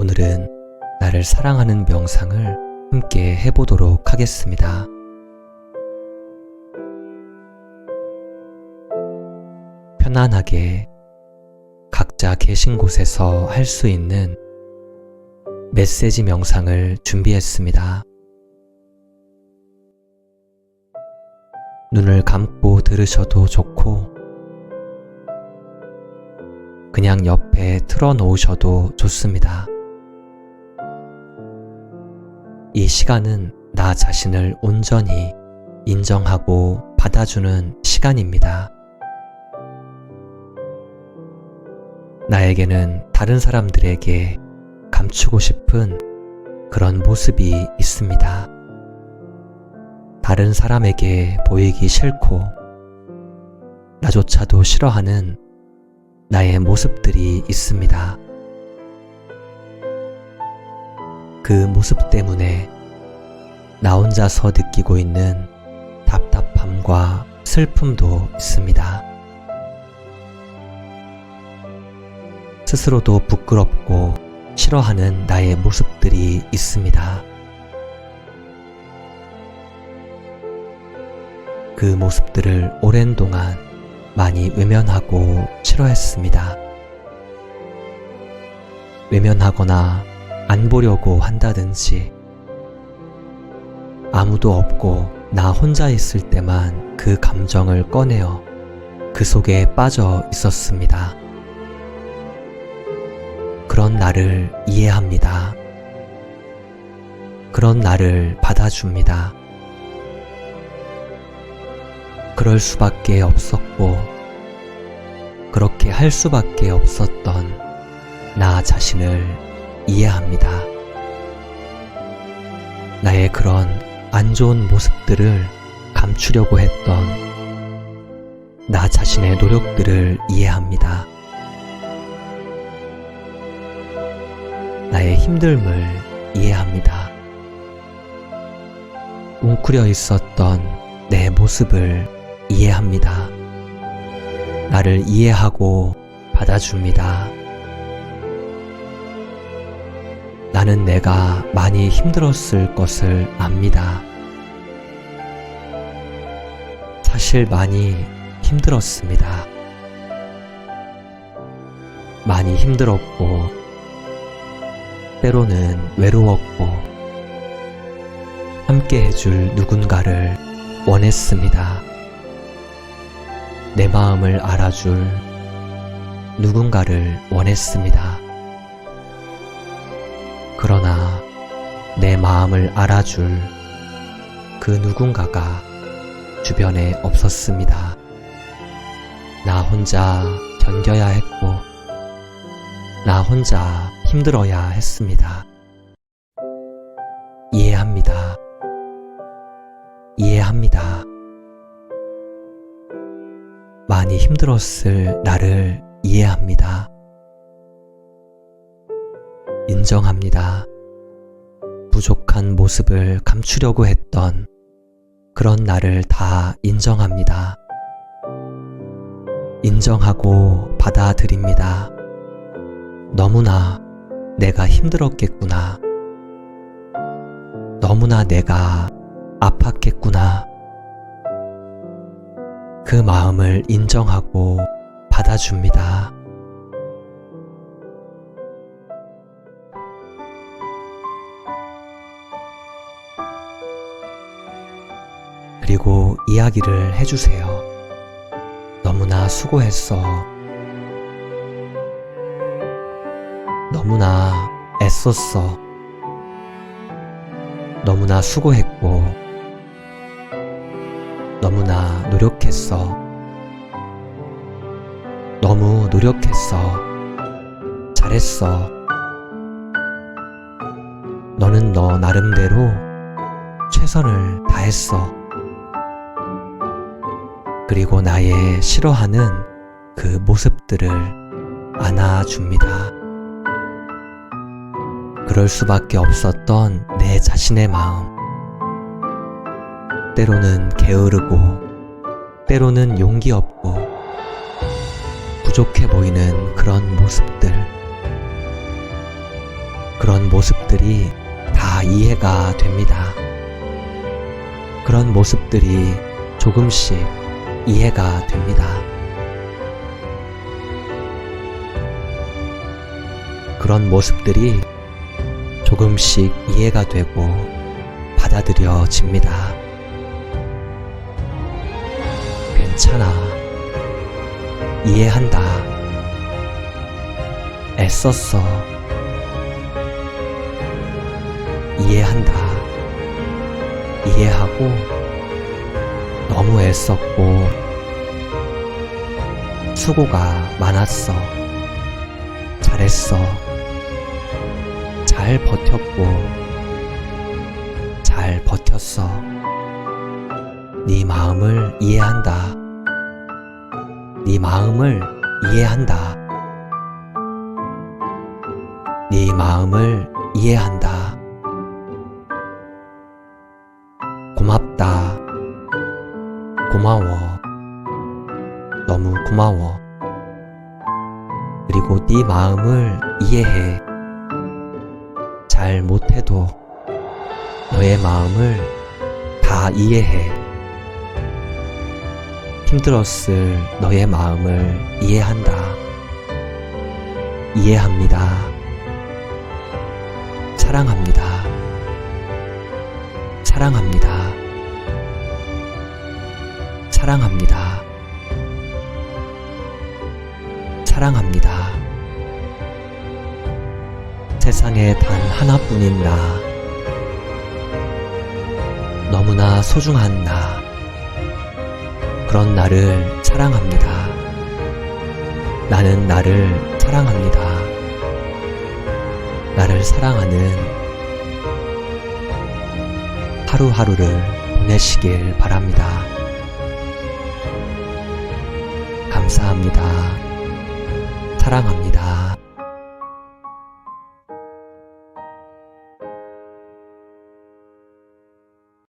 오늘은 나를 사랑하는 명상을 함께 해보도록 하겠습니다. 편안하게 각자 계신 곳에서 할 수 있는 메시지 명상을 준비했습니다. 눈을 감고 들으셔도 좋고, 그냥 옆에 틀어 놓으셔도 좋습니다. 이 시간은 나 자신을 온전히 인정하고 받아주는 시간입니다. 나에게는 다른 사람들에게 감추고 싶은 그런 모습이 있습니다. 다른 사람에게 보이기 싫고 나조차도 싫어하는 나의 모습들이 있습니다. 그 모습 때문에 나 혼자서 느끼고 있는 답답함과 슬픔도 있습니다. 스스로도 부끄럽고 싫어하는 나의 모습들이 있습니다. 그 모습들을 오랜 동안 많이 외면하고 싫어했습니다. 외면하거나 안 보려고 한다든지 아무도 없고 나 혼자 있을 때만 그 감정을 꺼내어 그 속에 빠져 있었습니다. 그런 나를 이해합니다. 그런 나를 받아줍니다. 그럴 수밖에 없었고, 그렇게 할 수밖에 없었던 나 자신을 이해합니다. 나의 그런 안 좋은 모습들을 감추려고 했던 나 자신의 노력들을 이해합니다. 나의 힘듦을 이해합니다. 웅크려 있었던 내 모습을 이해합니다. 나를 이해하고 받아줍니다. 나는 내가 많이 힘들었을 것을 압니다. 사실 많이 힘들었습니다. 많이 힘들었고, 때로는 외로웠고, 함께 해줄 누군가를 원했습니다. 내 마음을 알아줄 누군가를 원했습니다. 그러나 내 마음을 알아줄 그 누군가가 주변에 없었습니다. 나 혼자 견뎌야 했고, 나 혼자 힘들어야 했습니다. 이해합니다. 이해합니다. 많이 힘들었을 나를 이해합니다. 인정합니다. 부족한 모습을 감추려고 했던 그런 나를 다 인정합니다. 인정하고 받아들입니다. 너무나 내가 힘들었겠구나. 너무나 내가 아팠겠구나. 그 마음을 인정하고 받아줍니다. 그리고 이야기를 해주세요. 너무나 수고했어. 너무나 애썼어. 너무나 수고했고, 너무나 노력했어. 너무 노력했어. 잘했어. 너는 너 나름대로 최선을 다했어. 그리고 나의 싫어하는 그 모습들을 안아줍니다. 그럴 수밖에 없었던 내 자신의 마음. 때로는 게으르고, 때로는 용기 없고, 부족해 보이는 그런 모습들. 그런 모습들이 다 이해가 됩니다. 그런 모습들이 조금씩 이해가 됩니다. 그런 모습들이 조금씩 이해가 되고 받아들여집니다. 괜찮아. 이해한다. 애썼어. 이해한다. 이해하고 너무 애썼고 수고가 많았어. 잘했어. 잘 버텼고 잘 버텼어. 네 마음을 이해한다. 네 마음을 이해한다. 네 마음을 이해한다. 고맙다. 고마워. 너무 고마워. 그리고 네 마음을 이해해. 잘 못해도 너의 마음을 다 이해해. 힘들었을 너의 마음을 이해한다. 이해합니다. 사랑합니다. 사랑합니다. 사랑합니다. 사랑합니다. 세상에 단 하나뿐인 나. 너무나 소중한 나. 그런 나를 사랑합니다. 나는 나를 사랑합니다. 나를 사랑하는 하루하루를 보내시길 바랍니다. 감사합니다. 사랑합니다.